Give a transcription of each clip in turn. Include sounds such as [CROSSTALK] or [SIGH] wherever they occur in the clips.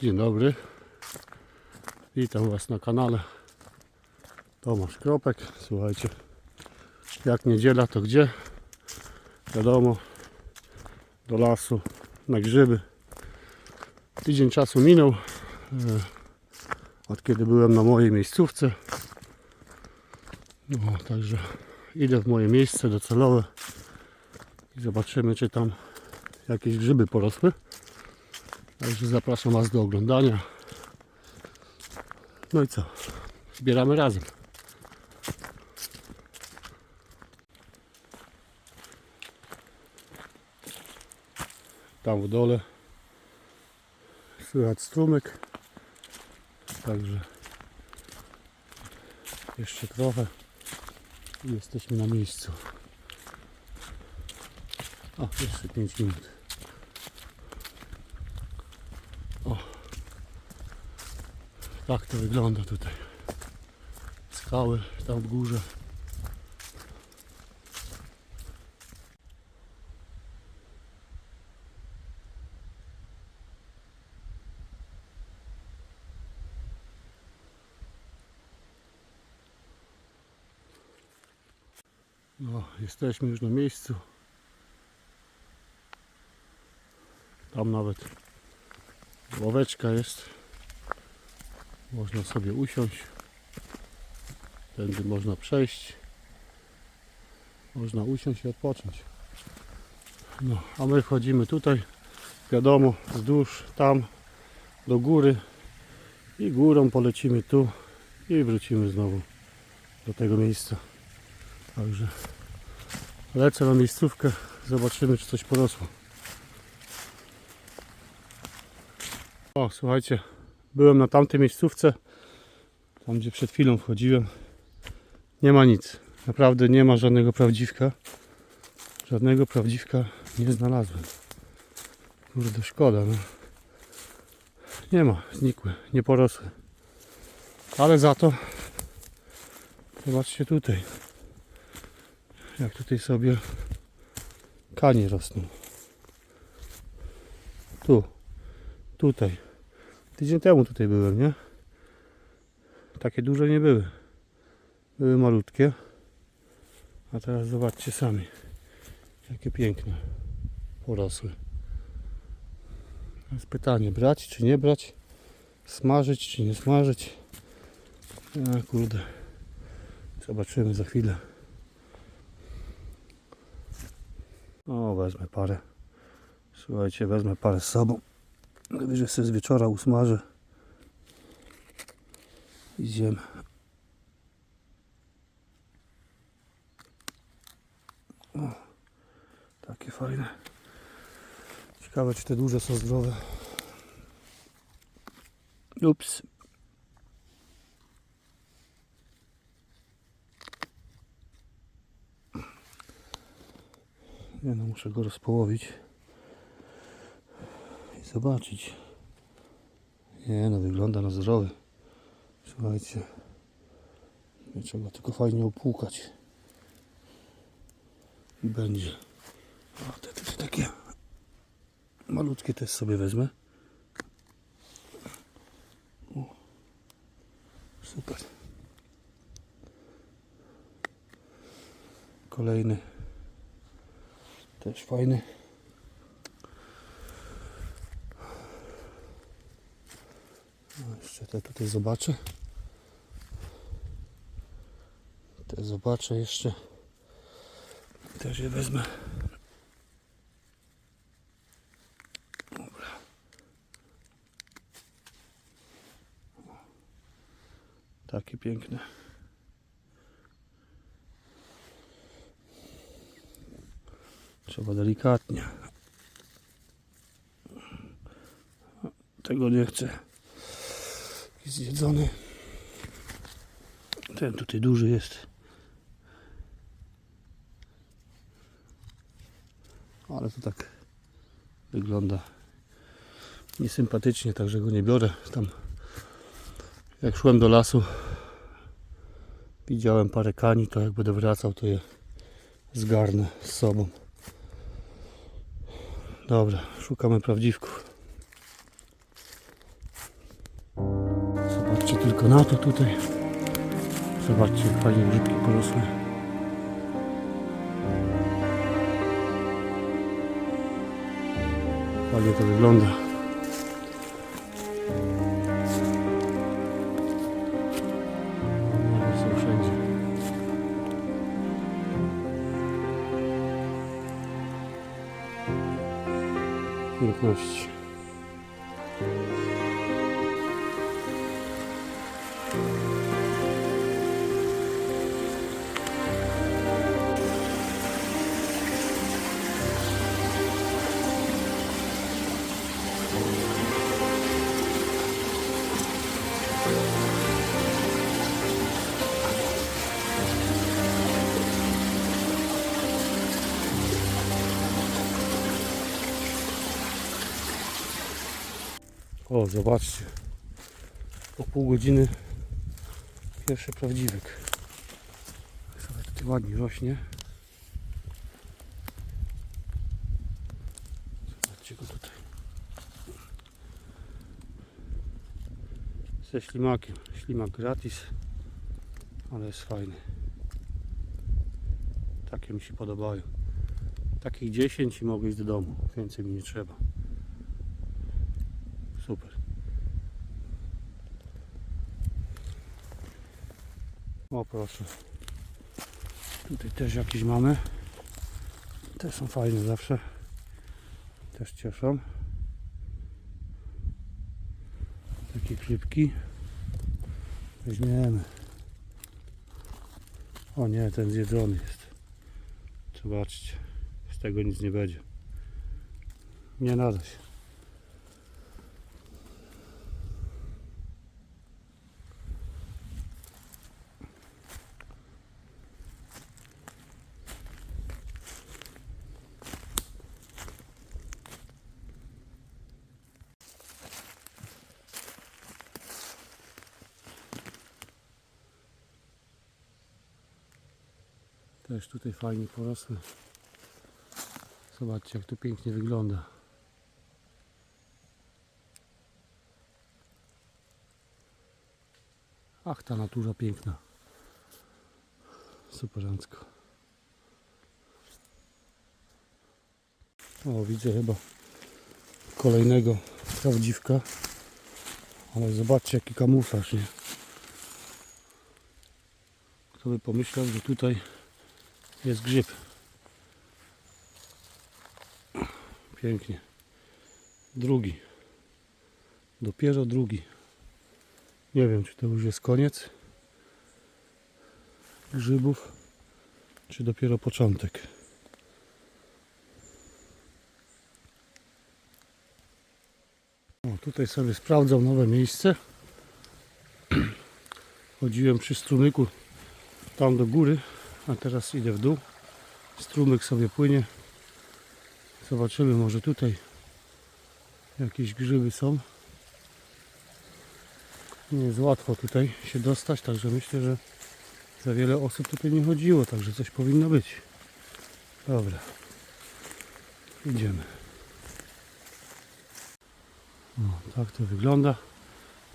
Dzień dobry. Witam Was na kanale Tomasz Kropek. Słuchajcie, jak niedziela to gdzie? Wiadomo, do lasu, na grzyby. Tydzień czasu minął, e, od kiedy byłem na mojej miejscówce. No, także idę w moje miejsce docelowe i zobaczymy, czy tam jakieś grzyby porosły. Także zapraszam Was do oglądania. No i co? Zbieramy razem. Tam w dole słychać strumyk. Także jeszcze trochę i jesteśmy na miejscu. O, jeszcze 5 minut. Tak to wygląda tutaj. Skały tam w górze. No, jesteśmy już na miejscu. Tam nawet ławeczka jest. Można sobie usiąść. Tędy można przejść. Można usiąść i odpocząć. No, a my wchodzimy tutaj. Wiadomo, wzdłuż tam do góry i górą polecimy tu i wrócimy znowu do tego miejsca. Także lecę na miejscówkę. Zobaczymy, czy coś porosło. O, słuchajcie, Byłem na tamtej miejscówce, tam gdzie przed chwilą wchodziłem. Nie ma nic. Naprawdę nie ma żadnego prawdziwka. Żadnego prawdziwka nie znalazłem. Kurde, szkoda. No. Nie ma, znikły, nie porosły. Ale za to zobaczcie tutaj. Jak tutaj sobie kanie rosną. Tu, tutaj. Tydzień temu tutaj byłem, nie? Takie duże nie były. Były malutkie. A teraz zobaczcie sami. Jakie piękne. Porosły. Jest pytanie, brać czy nie brać? Smażyć czy nie smażyć? A kurde. Zobaczymy za chwilę. O, wezmę parę. Słuchajcie, wezmę parę z sobą. Najwyżej sobie z wieczora usmażę. Idziemy. O, takie fajne. Ciekawe, czy te duże są zdrowe. Ups. Nie no, muszę go rozpołowić i zobaczyć. Nie no, wygląda na zdrowy. Słuchajcie. Trzeba tylko fajnie opłukać. I będzie. A te tutaj takie malutkie też sobie wezmę. O, super. Kolejny. Też fajny. No, jeszcze te tutaj zobaczę. Te zobaczę jeszcze. Też je wezmę. Dobra. Takie piękne. Trzeba delikatnie. Tego nie chcę zjedzony. Ten tutaj duży jest. Ale to tak wygląda niesympatycznie, także go nie biorę. Tam jak szłem do lasu widziałem parę kani, to jak będę wracał, to je zgarnę z sobą. Dobra, szukamy prawdziwków. Tylko na to tutaj. Zobaczcie, jak fajnie grzybki porosły. Fajnie to wygląda. Piękności. O, zobaczcie. Po pół godziny pierwszy prawdziwek. Sobie tutaj ładnie rośnie. Zobaczcie go tutaj. Ze ślimakiem. Ślimak gratis, ale jest fajny. Takie mi się podobają. Takich 10 i mogę iść do domu. Więcej mi nie trzeba. Super. O proszę. Tutaj też jakieś mamy. Te są fajne zawsze. Też cieszą. Takie klipki. Weźmiemy. O nie, ten zjedzony jest. Zobaczcie. Z tego nic nie będzie. Nie nada się. Też tutaj fajnie porosły. Zobaczcie jak to pięknie wygląda. Ach ta natura piękna. Superancko. O widzę chyba kolejnego prawdziwka. Ale zobaczcie jaki kamuflaż, nie? Kto by pomyślał, że tutaj jest grzyb. Pięknie. Drugi. Dopiero drugi. Nie wiem, czy to już jest koniec grzybów, czy dopiero początek. O, tutaj sobie sprawdzam nowe miejsce. [CLEARS THROAT] Chodziłem przy strumyku tam do góry, a teraz idę w dół. Strumyk sobie płynie. Zobaczymy, może tutaj jakieś grzyby są. Nie jest łatwo tutaj się dostać, także myślę, że za wiele osób tutaj nie chodziło, także coś powinno być. Dobra. Idziemy. No, tak to wygląda.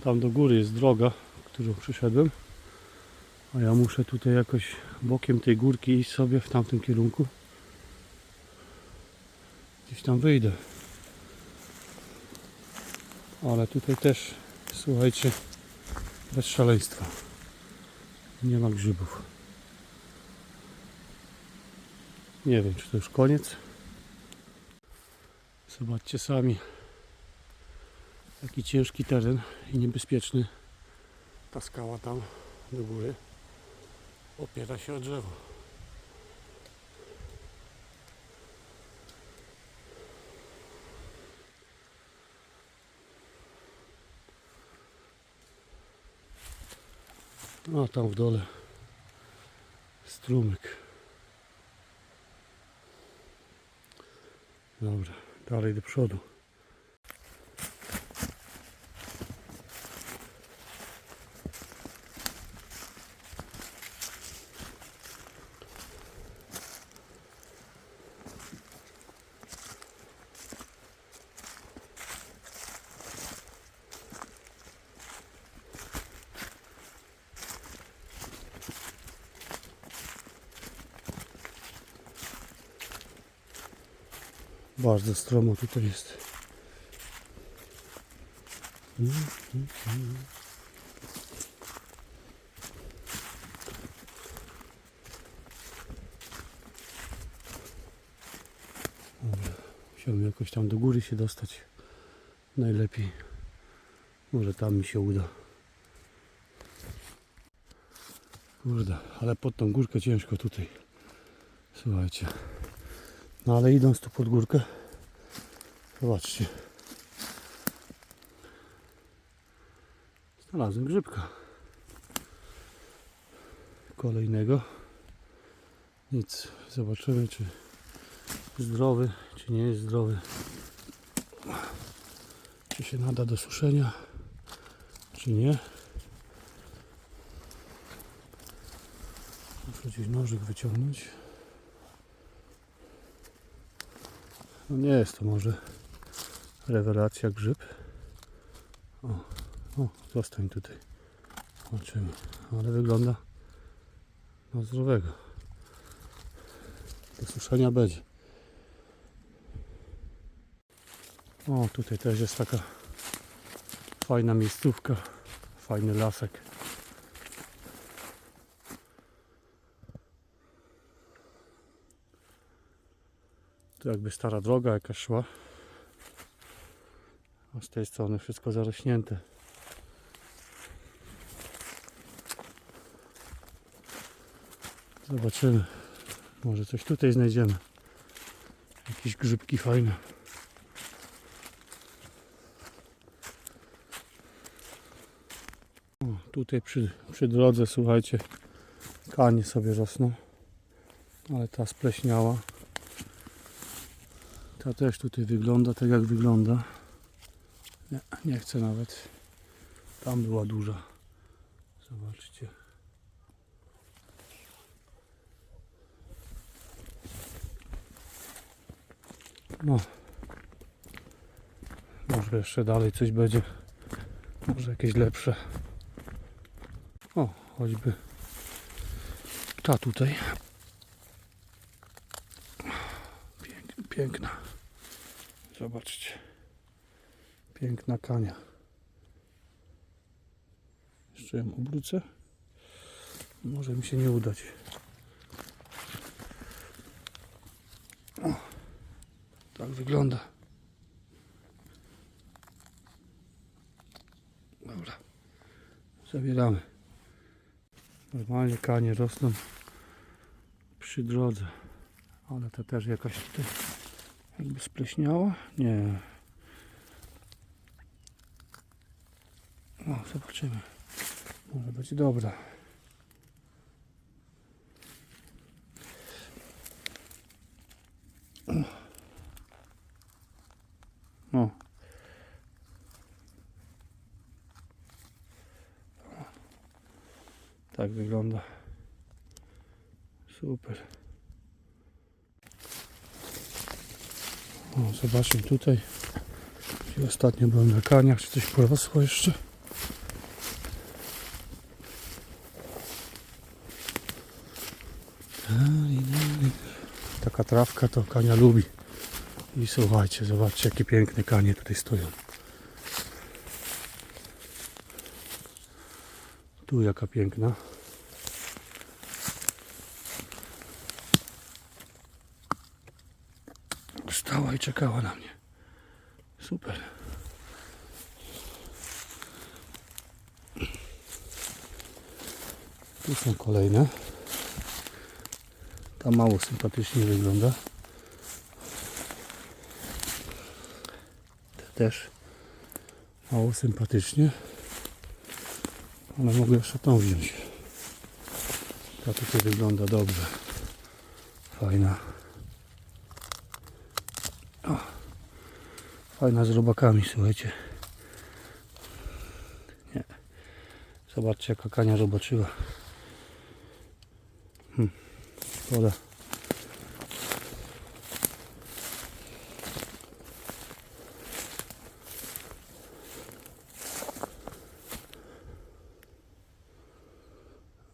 Tam do góry jest droga, którą przyszedłem. A ja muszę tutaj jakoś bokiem tej górki iść sobie w tamtym kierunku. Gdzieś tam wyjdę. Ale tutaj też, słuchajcie, bez szaleństwa. Nie ma grzybów. Nie wiem, czy to już koniec. Zobaczcie sami, jaki ciężki teren i niebezpieczny. Ta skała tam do góry opiera się o drzewo. A tam w dole strumyk. Dobra, dalej do przodu. Bardzo stromo tutaj jest. Dobra, Musiałbym jakoś tam do góry się dostać. Najlepiej. Może tam mi się uda. Kurde, ale pod tą górkę ciężko tutaj. Słuchajcie. No ale idąc tu pod górkę, zobaczcie. Znalazłem grzybka. Kolejnego. Nic. Zobaczymy, czy zdrowy, czy nie jest zdrowy. Czy się nada do suszenia, czy nie. Muszę gdzieś nożyk wyciągnąć. No nie jest to może rewelacja grzyb. O, o zostań tutaj. Zobaczymy. Ale wygląda na zdrowego. Do suszenia będzie. O, tutaj też jest taka fajna miejscówka. Fajny lasek. Tu jakby stara droga jakaś szła. A z tej strony wszystko zarośnięte. Zobaczymy. Może coś tutaj znajdziemy. Jakieś grzybki fajne. O, tutaj przy, przy drodze, słuchajcie, kanie sobie rosną. Ale ta spleśniała. Ta też tutaj wygląda tak jak wygląda. Nie, nie chcę nawet. Tam była duża. Zobaczcie. No. Może jeszcze dalej coś będzie. Może jakieś lepsze. O, choćby ta tutaj. Pięk, piękna. Zobaczcie. Piękna kania. Jeszcze ją obrócę. Może mi się nie udać. O, tak wygląda. Dobra. Zabieramy. Normalnie kanie rosną przy drodze. Ale ta też jakaś tutaj jakby spleśniała? Nie. No, zobaczymy. Może być dobra. No. Tak wygląda. Super. O, zobaczmy tutaj. Ostatnio byłem na kaniach, czy coś porosło jeszcze. Taka trawka to kania lubi. I słuchajcie, zobaczcie jakie piękne kanie tutaj stoją. Tu jaka piękna. Stała i czekała na mnie. Super. Tu są kolejne. Ta mało sympatycznie wygląda. Te też mało sympatycznie. Ale mogę jeszcze tą wziąć. Ta tutaj wygląda dobrze. Fajna. O, fajna z robakami, słuchajcie. Nie. Zobaczcie jaka kania robaczyła. Hmm. Szkoda.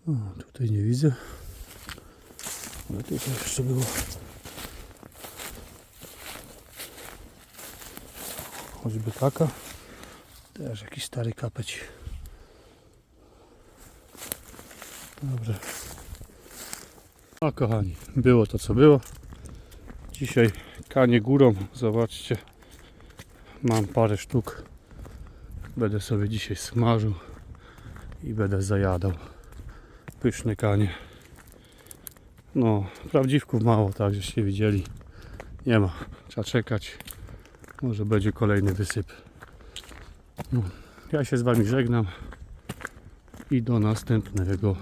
O, tutaj nie widzę. Ale tutaj jeszcze było. Choćby taka. Też jakiś stary kapeć. Dobrze. No kochani, było to co było. Dzisiaj kanie górą, zobaczcie. Mam parę sztuk. Będę sobie dzisiaj smażył i będę zajadał. Pyszne kanie. No, prawdziwków mało, tak żeście widzieli. Nie ma. Trzeba czekać. Może będzie kolejny wysyp. No, ja się z Wami żegnam i do następnego